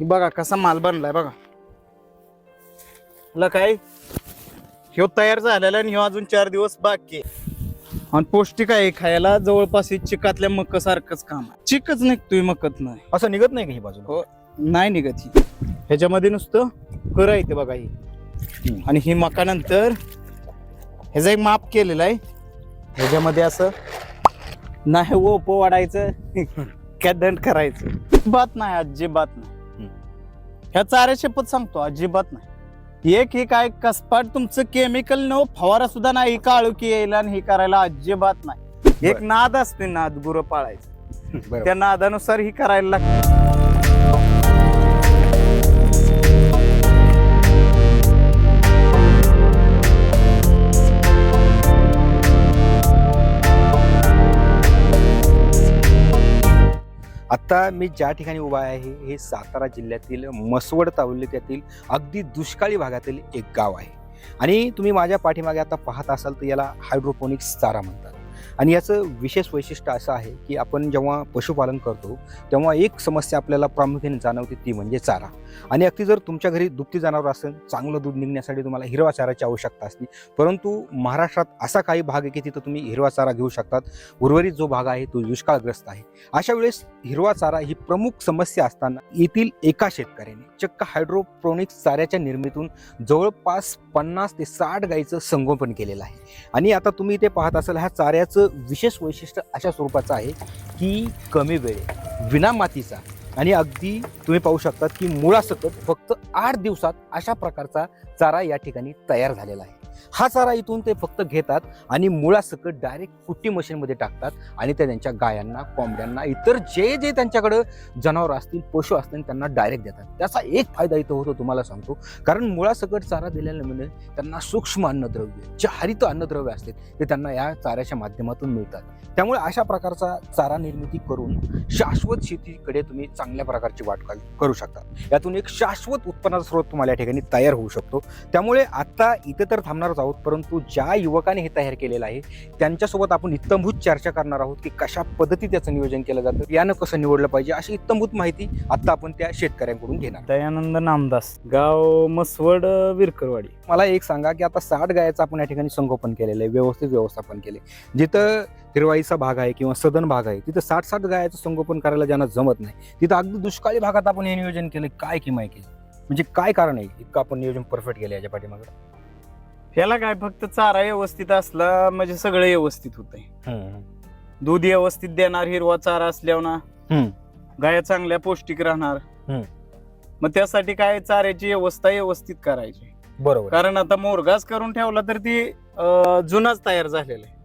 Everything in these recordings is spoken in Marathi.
हे बघा कसा माल बनलाय बघा. ला काय? ह्यो तयार झालेला आणि ह्यो अजून चार दिवस बाकी. आणि पौष्टिक आहे खायला. जवळपास हे चिकातल्या मक सारखंच काम आहे. चिकच निघतोय मकत नाही. असं निघत नाही का ही बाजूला? हो. नाही निघत ही. ह्याच्यामध्ये नुसतं कर बघा ही. आणि ही मकानंतर ह्याचं एक माप केलेलं आहे ह्याच्यामध्ये असं नाही ओपो वाढायचं. काय दंड करायचं. बात नाही अजिबात नाही. ह्या चाऱ्या शपथ सांगतो अजिबात नाही एक ही काय कसपाट तुमचं केमिकल न फवारा सुद्धा नाही काळुकी यायला आणि हे करायला अजिबात नाही एक. नाद असते नाद गुरं पाळायचं. त्या नादानुसार ही करायला लागते आत्ता मी ज्या ठिकाणी उभा आहे हे सातारा जिल्ह्यातील मसवड तालुक्यातील अगदी दुष्काळी भागातील एक गाव आहे. आणि तुम्ही माझ्या पाठीमागे आता पाहत असाल तर याला हायड्रोपोनिक्स चारा म्हणतात. आणि याचं विशेष वैशिष्ट्य असं आहे की आपण जेव्हा पशुपालन करतो तेव्हा एक समस्या आपल्याला प्रामुख्याने जाणवते ती म्हणजे चारा. आणि अगदी जर तुमच्या घरी दुभती जनावर असेल चांगलं दूध निघण्यासाठी तुम्हाला हिरवा चाराची आवश्यकता असते. परंतु महाराष्ट्रात असा काही भाग आहे की तिथं तुम्ही हिरवा चारा घेऊ शकतात. उर्वरित जो भाग आहे तो दुष्काळग्रस्त आहे. अशा वेळेस हिरवा चारा ही प्रमुख समस्या असताना येथील एका शेतकऱ्याने चक्क हायड्रोप्रोनिक्स चाऱ्याच्या निर्मितीतून जवळपास पन्नास ते साठ गाईचं संगोपन केलेलं आहे. आणि आता तुम्ही इथे पाहत असाल ह्या चाऱ्याचं विशेष वैशिष्ट्य अशा स्वरूपाचं आहे की कमी वेळ विना मातीचा आणि अगदी तुम्ही पाहू शकतात की मुळासकट फक्त आठ दिवसात अशा प्रकारचा चारा या ठिकाणी तयार झालेला आहे. हा चारा इथून ते फक्त घेतात आणि मुळासकट डायरेक्ट कुट्टी मशीनमध्ये टाकतात आणि ते त्यांच्या गायांना कोंबड्यांना इतर जे जे त्यांच्याकडं जनावर असतील पशु असतील त्यांना डायरेक्ट देतात. त्याचा एक फायदा इथं होतो तुम्हाला सांगतो. कारण मुळासकट चारा दिल्यामुळे म्हणजे त्यांना सूक्ष्म अन्नद्रव्य जे हरित अन्नद्रव्य असते ते त्यांना या चाऱ्याच्या माध्यमातून मिळतात. त्यामुळे अशा प्रकारचा चारा निर्मिती करून शाश्वत शेतीकडे तुम्ही चांगल्या प्रकारची वाटचाल करू शकता यातून एक शाश्वत उत्पन्नाचा स्रोत तुम्हाला या ठिकाणी तयार होऊ शकतो. त्यामुळे आता इथे तर थांबणारच आहोत परंतु ज्या युवकाने हे तयार केलेलं आहे त्यांच्यासोबत आपण इत्तमभूत चर्चा करणार आहोत की कशा पद्धती त्याचं नियोजन केलं जातं यानं कसं निवडलं पाहिजे अशी इत्तमभूत माहिती आता आपण त्या शेतकऱ्यांकडून घेणार. दयानंद नामदास गाव मसवड विरकरवाडी. मला एक सांगा की आता साठ गायाचं आपण या ठिकाणी संगोपन केलेलं आहे व्यवस्थित व्यवस्थापन केले जिथं हिरवाईचा भाग आहे किंवा सदन भाग आहे तिथं साठ साठ गायाचं संगोपन करायला ज्यांना जमत नाही तिथं अगदी दुष्काळी भागात आपण हे नियोजन केलं काय किंमत केली? म्हणजे काय कारण आहे इतकं आपण नियोजन परफेक्ट केलं याच्या पाठीमागे? ह्याला काय फक्त चारा व्यवस्थित असला म्हणजे सगळं व्यवस्थित होतंय. दूध व्यवस्थित देणार हिरवा चारा असल्यावर ना. गाया चांगल्या पौष्टिक राहणार. हम्म. मग त्यासाठी काय चाऱ्याची व्यवस्था व्यवस्थित करायची? बरोबर. कारण आता मोरगाच करून ठेवला तर ती अं, जुनाच तयार झालेला आहे.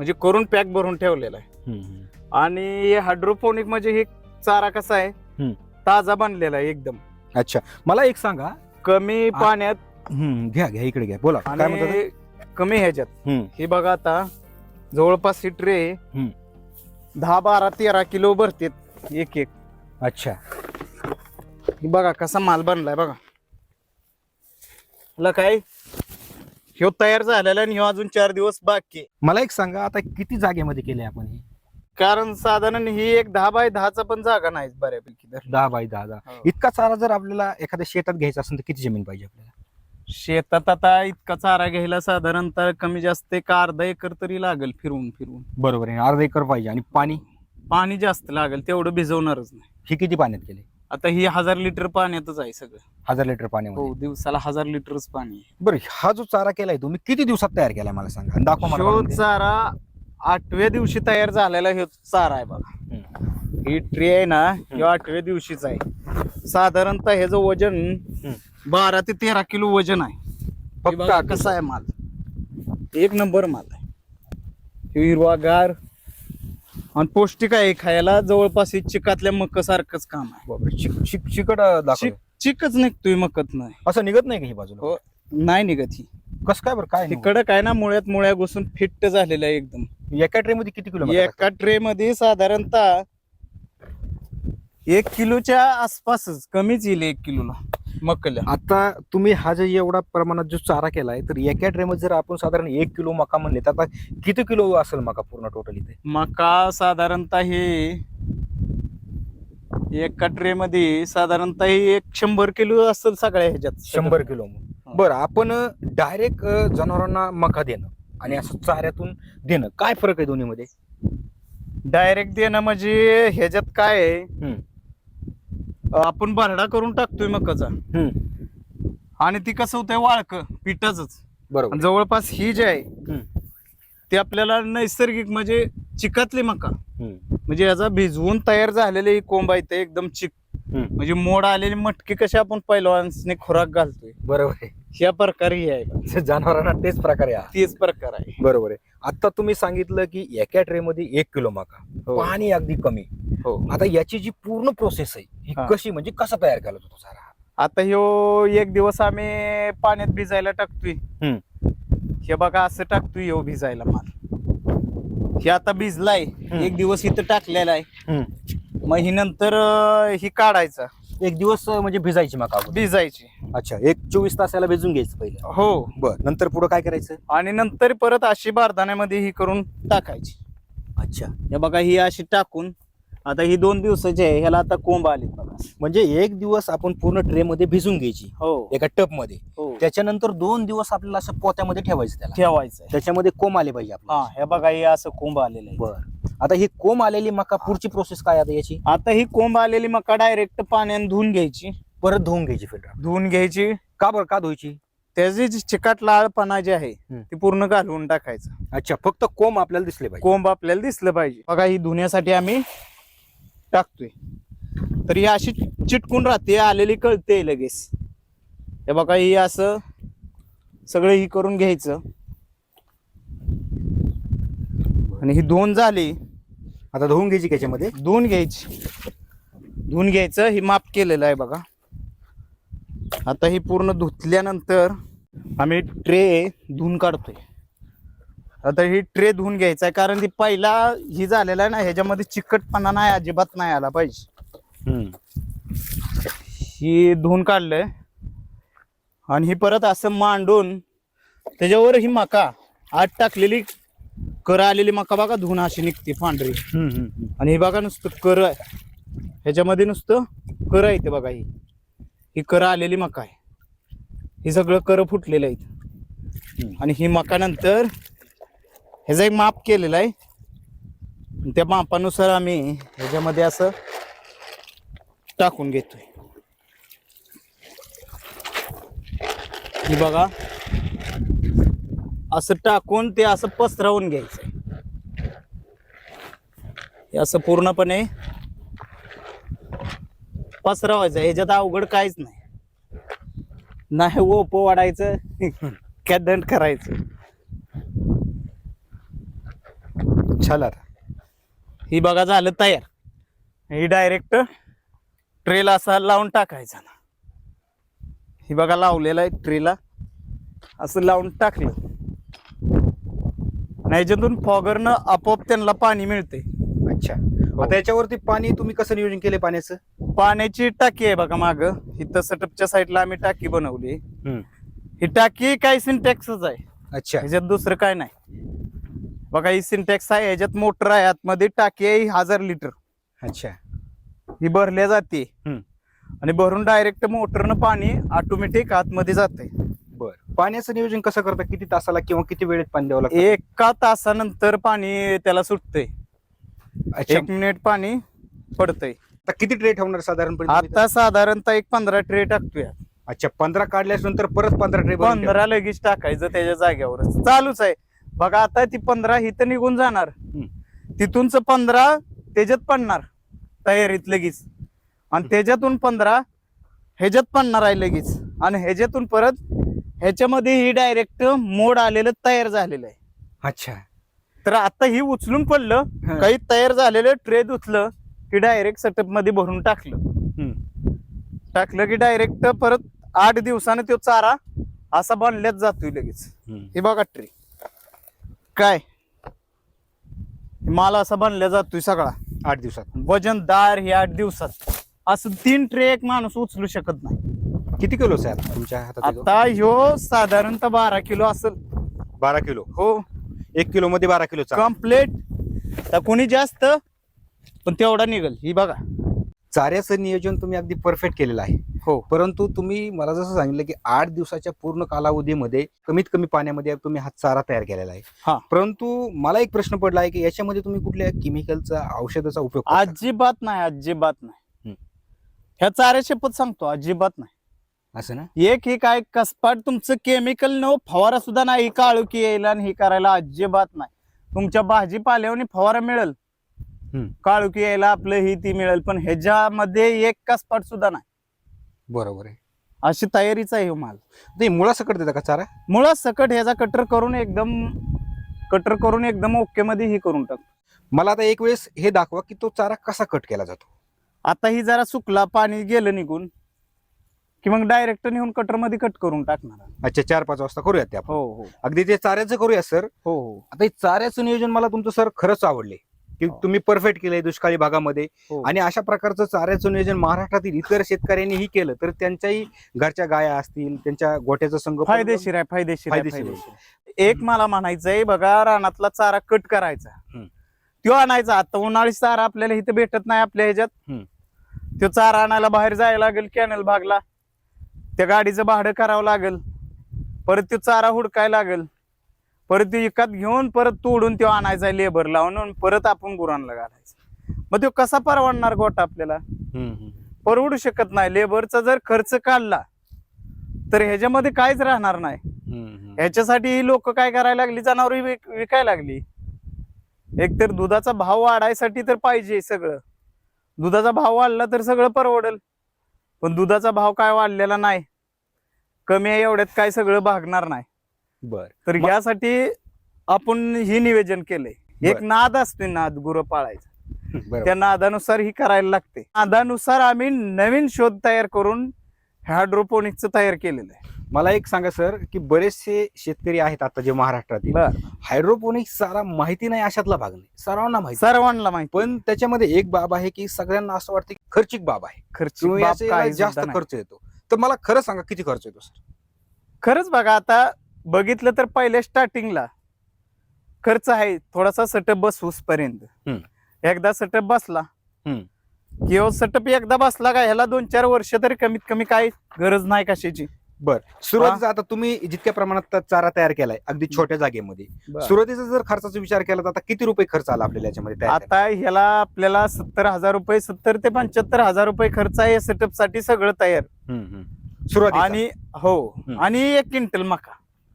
म्हणजे करून पॅक भरून ठेवलेला आहे. हम्म. आणि हायड्रोपोनिक म्हणजे हे चारा कसा आहे? हम्म. ताजा बनलेला आहे एकदम. अच्छा. मला एक सांगा. कमी पाण्यात हम्म, घ्या घ्या इकडे घ्या. बोला. काय म्हणतात आणि कमी ह्याच्यात. हम्म. हे बघा आता जवळपास ही ट्रे हम्म. दहा बारा तेरा किलो भरतेत एक एक. अच्छा. हे बघा कसा माल बनलाय बघा. ला काय? ह्यो तयार झालेला आणि ह्यो अजून चार दिवस बाकी. आहे. मला एक सांगा आता किती जागेमध्ये केले आपण हे? कारण साधारण ही एक दहा बाय दहाचा पण जागा नाही बऱ्यापैकी तर. दहा बाय दहा दहा. हो. इतका चारा जर आपल्याला एखाद्या शेतात घ्यायचा असेल तर किती जमीन पाहिजे आपल्याला? शेतात आता इतका चारा घ्यायला साधारणतः कमी जास्त एक अर्धा एकर तरी लागेल फिरवून फिरवून. बरोबर आहे अर्धा एकर पाहिजे. आणि पाणी? पाणी जास्त लागेल तेवढं भिजवणारच नाही. हे किती पाण्यात केले? आता ही हजार लिटर पाण्यातच आहे सगळं. हजार लिटर पाण्यामध्ये. हो दिवसाला हजार लिटरच पाणी आहे. बरं हा जो चारा केलाय तुम्ही किती दिवसात तयार केलाय मला सांगा? आणि दाखवा मला ह्यो. चारा आठव्या दिवशी तयार झालेला ह्यो चारा आहे बघा. ही ट्रे आहे ना ह्यो आठव्या दिवशीच आहे. साधारणतः ह्याचं वजन बारा ते तेरा किलो वजन आहे. हे फक्त बघा आठ कसा आहे माल? एक नंबर माल आहे. हिरवागार आणि पौष्टिक आहे खायला. जवळपास हे चिकातल्या मक सारखंच काम आहे. बापरे, चिक- चिक- चिकट दाखव चिक चिकच निघतोय मकत नाही. असं निघत नाही का ही बाजूला? हो. नाही निघत ही. कसं काय बरं काय ही नाही? कडक आहे ना मुळ्यात मुळ्या घुसून फिट्ट झालेलं आहे एकदम? एका ट्रे मध्ये किती किलो एका ट्रे मध्ये साधारणतः एक किलोच्या आसपासच कमीच येईल एक किलोला. मकल्या आता तुम्ही हा जो एवढा प्रमाणात जो चारा केलाय तर एका ट्रे मध्ये जर आपण साधारण एक किलो मका म्हणले तर आता किती किलो असेल मका पूर्ण टोटल इथे? मका साधारणतः हे एका ट्रे मध्ये साधारणतः एक शंभर किलो असेल सगळ्या ह्याच्यात. शंभर किलो. बरं आपण डायरेक्ट जनावरांना मका देणं आणि असं चाऱ्यातून देणं काय फरक आहे दोन्हीमध्ये? डायरेक्ट देणं म्हणजे ह्याच्यात काय आहे? हम्म. आपण भरडा करून टाकतोय मकाचा आणि ती कसं होतंय वाळक पिठाच बरोबर जवळपास ही जी आहे हम्म. ती आपल्याला नैसर्गिक म्हणजे चिकातली मका हम्म. म्हणजे याचा भिजवून तयार झालेली ही कोंब आहे ते एकदम चिक. म्हणजे मोड आलेली मटकी कशी आपण पहिलवानने खुराक घालतोय? बरोबर आहे. ह्या प्रकारे ही आहे जनावरांना तेच प्रकारे आहे. तीच प्रकार आहे. बरोबर आहे. आता तुम्ही सांगितलं की एका ट्रे मध्ये एक किलो मका. हो. पाणी अगदी कमी. हो. आता याची जी पूर्ण प्रोसेस आहे ही हा. कशी म्हणजे कसा तयार केला होता सारा? आता ह्यो एक दिवस आम्ही पाण्यात भिजायला टाकतोय. हे बघा असं टाकतोय ह्यो भिजायला माल. हे आता भिजलाय. एक दिवस इथं टाकलेला आहे. मग ही नंतर अं, ही काढायचा. एक दिवस अं, म्हणजे भिजायची मका अगोदर. भिजायची. अच्छा एक चोवीस तासाला भिजून घ्यायचं पहिलं. हो. बर नंतर पुढे काय करायचं? आणि नंतर परत अशी बारदाण्यामध्ये ही करून टाकायची. अच्छा. हे बघा ही अशी टाकून आता ही दोन दिवसाची आहे ह्याला आता कोंब आली बघा. म्हणजे एक दिवस आपण पूर्ण ट्रे मध्ये भिजून घ्यायची. हो. एका टपमध्ये हो. त्याच्यानंतर दोन दिवस आपल्याला असं पोत्यामध्ये ठेवायचं त्याला. ठेवायचं. त्याच्यामध्ये कोंब आले पाहिजे हा हे बघा हे असं कोंब आलेलं आहे. बर. आता ही कोंब आलेली मका पुढची प्रोसेस काय आता याची? आता ही कोंब आलेली मका डायरेक्ट पाण्याने धुवून घ्यायची. परत धुवून घ्यायची फिल्टर. धुवून घ्यायची. का बरं? का धुवायची? त्याची जी चिकाट लाळपणा जी आहे हम्म. ती पूर्ण घालवून टाकायचं. अच्छा फक्त कोंब आपल्याला दिसले पाहिजे. कोंब आपल्याला दिसलं पाहिजे. बघा ही धुण्यासाठी आम्ही टाकतोय. तर ही अशी चिटकून राहते आलेली कळते लगेच. हे बघा ही असं सगळं ही करून घ्यायचं. आणि ही दोन झाली. आता धुवून घ्यायची त्याच्यामध्ये? धुवून घ्यायची. धुवून घ्यायचं ही माप केलेलं आहे बघा. आता ही पूर्ण धुतल्यानंतर आम्ही ट्रे धुवून काढतोय. आता ही ट्रे धुवून घ्यायचा आहे कारण ती पहिला ही झालेला आहे ना ह्याच्यामध्ये चिकटपणा नाही अजिबात नाही आला पाहिजे. ही धुवून काढलंय. आणि ही परत असं मांडून त्याच्यावर ही मका आत टाकलेली कर आलेली मका बघा धुवून अशी निघते पांढरी. आणि हे बघा नुसतं कर आहे. ह्याच्यामध्ये नुसतं कर आहे ते बघा ही. ही कर आलेली मका आहे. हे सगळं कर फुटलेलं आहे आणि ही मका नंतर ह्याचा एक माप केलेलं आहे. आणि त्या मापानुसार आम्ही ह्याच्यामध्ये असं टाकून घेतोय. ही बघा. असं टाकून ते असं पसरवून घ्यायचं. हे असं पूर्णपणे पसरवायचं. ह्याच्यात अवघड काहीच नाही. नाही ओप वाढायचं काय दंड करायचं. छान आता. ही बघा झालं तयार. ही डायरेक्ट ट्रेला असा लावून टाकायचा ना. ही बघा लावलेला आहे ट्रेला असं लावून टाकलं. नाही फॉगरनं आपोआप त्यांना पाणी मिळते अच्छा. आता याच्यावरती पाणी तुम्ही कसं नियोजन केले पाण्याचं? पाण्याची टाकी आहे बघा माग. इथं सेटअपच्या साईडला आम्ही टाकी बनवली. ही टाकी काय सिंटॅक्सच आहे. अच्छा. ह्याच्यात दुसरं काय नाही. बघा ही सिंटॅक्स आहे ह्याच्यात मोटर आहे आतमध्ये टाकी आहे ही हजार लिटर अच्छा. ही भरल्या जाते. हम्म. आणि भरून डायरेक्ट मोटरनं पाणी ऑटोमॅटिक आतमध्ये जाते पाण्याचं नियोजन कसं करता? किती तासाला किंवा किती वेळेत पाणी द्यावं लागतं? एका तासानंतर पाणी त्याला सुटतंय. अच्छा. एक मिनिट पाणी पडतंय. आता किती ट्रे ठेवणार साधारणपणे तुम्ही? आता साधारणतः एक पंधरा ट्रे टाकतोय. अच्छा पंधरा काढल्यास नंतर परत पंधरा ट्रे पंधरा लगेच टाकायचं त्याच्या जागेवरच. चालूच आहे. बघा आता ती पंधरा हिथं निघून जाणार. तिथूनच पंधरा त्याच्यात पडणार. तयारीत लगेच. आणि त्याच्यातून पंधरा ह्याच्यात पडणार आहे लगेच. आणि ह्याच्यातून परत ह्याच्यामध्ये ही डायरेक्ट मोड आलेलं तयार झालेलं आहे. अच्छा. तर आता ही उचलून पडलं काही तयार झालेलं ट्रे धुतलं की डायरेक्ट सेटअपमध्ये भरून टाकलं. टाकलं की डायरेक्ट परत आठ दिवसानं तो चारा असा बनल्याच जातोय लगेच. हे बघा ट्रे. काय? माल असा बनल्या जातोय सगळा. आठ दिवसात. वजनदार हे आठ दिवसात. असं तीन ट्रे एक माणूस उचलू शकत नाही. किती किलो आता तुमच्या हातात हे आता ह्यो साधारणतः बारा किलो असेल? बारा किलो? हो. एक किलो मध्ये बारा किलो कम्प्लेट तर कोणी जास्त पण तेवढा निघल. ही बघा. चाऱ्याचं नियोजन तुम्ही अगदी परफेक्ट केलेलं आहे. हो. परंतु तुम्ही मला जसं सांगितलं की आठ दिवसाच्या पूर्ण कालावधीमध्ये कमीत कमी पाण्यामध्ये तुम्ही हा चारा तयार केलेला हा. आहे परंतु मला एक प्रश्न पडला आहे की याच्यामध्ये तुम्ही कुठल्या केमिकलचा औषधाचा उपयोग करता? अजिबात नाही अजिबात नाही. हम्म. ह्या चाऱ्या शपथ सांगतो अजिबात नाही. असं ना? एक ही काय कसपाट तुमचं केमिकल न फवारा सुद्धा नाही काळुकी यायला आणि हे करायला अजिबात नाही. तुमच्या भाजीपाल्यावर फवारा मिळेल. हम्म. काळुकी यायला आपलं ही ती मिळेल पण ह्याच्यामध्ये एक कसपाट सुद्धा नाही. बरोबर आहे. अशी तयारीचा आहे हो माल. ते मुळासकट देता का चारा? मुळात सकट ह्याचा कटर करून एकदम कटर करून एकदम ओके मध्ये ही करून टाक मला आता एक वेळेस हे दाखवा की तो चारा कसा कट केला जातो? आता ही जरा सुकला पाणी गेलं निघून. की मग डायरेक्ट नेऊन कटरमध्ये कट करून टाकणार अच्छा चार पाच वाजता करूयात ते आपण. हो हो. अगदी ते चाऱ्याचं करूया सर. हो हो. आता हे चाऱ्याचं नियोजन मला तुमचं सर खरंच आवडले. की हो. तुम्ही परफेक्ट केलंय दुष्काळी भागामध्ये. हो. आणि अशा प्रकारचं चाऱ्याचं नियोजन महाराष्ट्रातील इतर शेतकऱ्यांनीही केलं तर त्यांच्याही घरच्या गाया असतील त्यांच्या गोट्याचं संघ फायदेशीर आहे फायदेशीर आहे फायदेशीर आहे. फायदेशीर एक मला म्हणायचंय बघा रानातला चारा कट करायचा. हम्म. तो आणायचा. आता उन्हाळी चारा आपल्याला इथं भेटत नाही आपल्या ह्याच्यात. हम्म. तो चारा आणायला बाहेर जायला लागेल कॅनल भागला. त्या गाडीचं भाडं करावं लागेल. परत तो चारा हुडकायला लागेल. परत तो विकत घेऊन परत तोडून तो आणायचा लेबर लावून परत आपण गुरांना घालायचा. मग तो कसा परवडणार गोटा आपल्याला. परवडू शकत नाही. लेबरचा जर खर्च काढला तर ह्याच्यामध्ये काहीच राहणार नाही. ह्याच्यासाठी लोक काय करायला लागली? जनावर विकायला लागली. एकतर दुधाचा भाव वाढायसाठी तर पाहिजे सगळं. दुधाचा भाव वाढला तर सगळं परवडेल. पण दुधाचा भाव काय वाढलेला नाही. कमी आहे एवढ्यात काय सगळं भागणार नाही. बर. तर यासाठी आपण हे निवेदन केलंय. एक. नाद असतोय नाद गुरं पाळायचा. त्या नादानुसार ही करायला लागते. नादानुसार आम्ही नवीन शोध तयार करून हायड्रोपोनिक्सचं तयार केलेलं आहे. मला एक सांगा सर की बरेचसे शेतकरी आहेत आता जे महाराष्ट्रातील. बर. हायड्रोपोनिक्स सारा माहिती नाही अशातला भाग नाही. सर्वांना माहिती. सर्वांना माहिती. पण त्याच्यामध्ये एक बाब आहे की सगळ्यांना असं वाटतं की खर्चिक बाब आहे. खर्च किंवा याचा जास्त. खर्च येतो. तर मला खरं सांगा किती खर्च येतो सर? खरंच बघा आता बघितलं तर पहिल्या स्टार्टिंगला खर्च आहे थोडासा सटप बसवूस पर्यंत. एकदा सटप बसला. किंवा सटप एकदा बसला का ह्याला दोन चार वर्ष तरी कमीत कमी काय गरज नाही कशाची. बर. सुरुवातीचा आता तुम्ही जितक्या प्रमाणात चारा तयार केलाय अगदी छोट्या जागेमध्ये. सुरुवातीचा जर खर्चाचा विचार केला तर आता किती रुपये खर्च आला आपल्याला याच्यामध्ये? आता ह्याला आपल्याला सत्तर हजार रुपये सत्तर ते पंच्याहत्तर हजार रुपये खर्च आहे सेटअपसाठी सगळं तयार. सुरुवातीचा. आणि हो. आणि एक क्विंटल मका.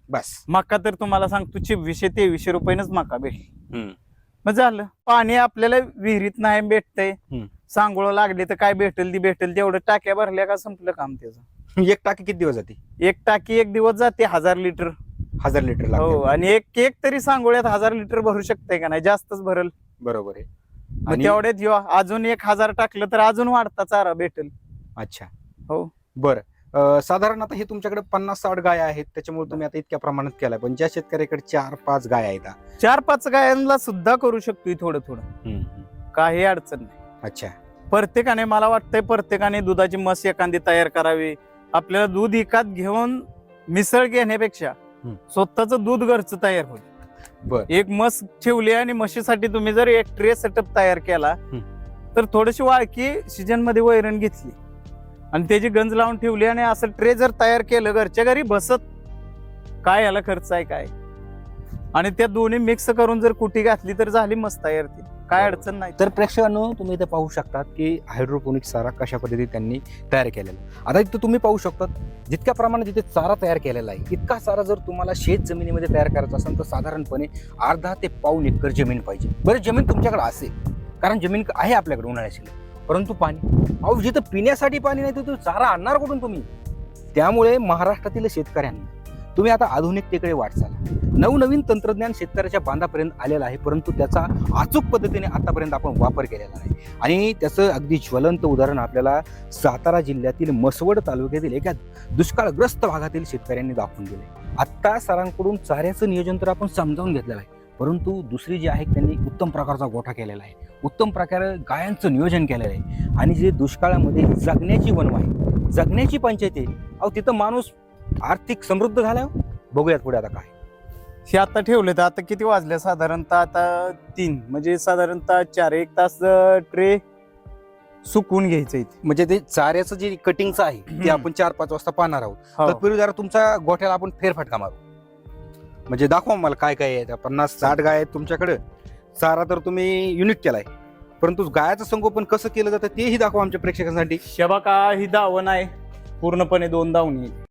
बस. मका तर तुम्हाला सांगतो चोवीसशे तेवीसशे रुपयेच मका भेटली. मग झालं. पाणी आपल्याला विहिरीत नाही भेटतंय. सांगोळ लागले तर काय भेटेल ती भेटेल तेवढं टाक्या भरल्या का संपलं काम त्याचं. एक टाकी किती दिवस जाते? एक टाकी एक दिवस जाते हजार लिटर. हजार लिटर हो लागते आणि एक केक तरी सांगोळ्यात हजार लिटर भरू शकते का नाही? जास्तच भरल. बरोबर आहे. मग आणि- तेवढ्यात येऊ अजून एक हजार टाकलं तर अजून वाढता चारा भेटेल. अच्छा. हो. बरं. अं, साधारण आता हे तुमच्याकडे पन्नास साठ गाय आहेत त्याच्यामुळे तुम्ही आता इतक्या प्रमाणात केलाय. पण ज्या शेतकऱ्याकडे चार पाच गाय आहेत चार पाच गायांना सुद्धा करू शकतो थोडं थोडं काही अडचण नाही. अच्छा. प्रत्येकाने मला वाटतंय प्रत्येकाने दुधाची म्हस एखादी तयार करावी. आपल्याला दूध एकात घेऊन मिसळ घेण्यापेक्षा. स्वतःच दूध घरचं तयार होईल. बर. एक म्हस ठेवली आणि म्हशीसाठी तुम्ही जर एक ट्रे सेटअप तयार केला तर थोडीशी वाळकी सीजनमध्ये वैरण घेतली. आणि त्याची गंज लावून ठेवली आणि असं ट्रे जर तयार केलं घरच्या घरी बसत काय याला खर्च आहे काय? आणि त्या दोन्ही मिक्स करून जर कुटी घातली तर झाली मस्त तयार ती. काय. अडचण नाही तर प्रेक्षकांनो तुम्ही इथे पाहू शकतात की हायड्रोपोनिक चारा कशा पद्धतीने त्यांनी तयार केलेला आहे. आता इथं तुम्ही पाहू शकतात जितक्या प्रमाणात जिथे चारा तयार केलेला आहे इतका चारा जर तुम्हाला शेत जमिनीमध्ये तयार करायचा असेल तर साधारणपणे अर्धा ते पाऊन एकर जमीन पाहिजे बरं जमीन तुमच्याकडे असेल कारण जमीन आहे आपल्याकडे उन्हाळ्याची परंतु पाणी अहो जिथं पिण्यासाठी पाणी नाही तर चारा आणणार कुठून तुम्ही त्यामुळे महाराष्ट्रातील शेतकऱ्यांना तुम्ही आता आधुनिकतेकडे वाटचाल नवनवीन तंत्रज्ञान शेतकऱ्याच्या बांधापर्यंत आलेलं आहे परंतु त्याचा अचूक पद्धतीने आतापर्यंत आपण वापर केलेला नाही. आणि त्याचं अगदी ज्वलंत उदाहरण आपल्याला सातारा जिल्ह्यातील मसवड तालुक्यातील एका दुष्काळग्रस्त भागातील शेतकऱ्यांनी दाखवून दिले आत्ता सरांकडून चाऱ्याचं नियोजन तर आपण समजावून घेतलेलं आहे परंतु दुसरी जी आहे त्यांनी उत्तम प्रकारचा गोठा केलेला आहे. उत्तम प्रकारे गायांचं नियोजन केलेलं आहे. आणि जे दुष्काळामध्ये जगण्याची वनवा आहे जगण्याची पंचायत आहे अहो तिथं माणूस आर्थिक समृद्ध झाला हो. बघूयात पुढे आता काय. हे आता ठेवले तर आता किती वाजले? साधारणतः आता तीन म्हणजे साधारणतः चार एक तास ट्रे सुकवून घ्यायचं इथे. म्हणजे ते चाऱ्याचं जे कटिंगचं आहे ते. आपण चार पाच वाजता पाहणार आहोत. हो. तत्पूर्वी जरा तुमच्या गोठ्याला आपण फेरफटका मारू. म्हणजे दाखवा मला काय काय आहे. पन्नास साठ गाय आहेत तुमच्याकडे. चारा तर तुम्ही युनिट केलाय. परंतु गायाचं संगोपन कसं केलं जातं तेही दाखवा आमच्या प्रेक्षकांसाठी. शबाका ही दावण आहे? पूर्णपणे दोन दावणी.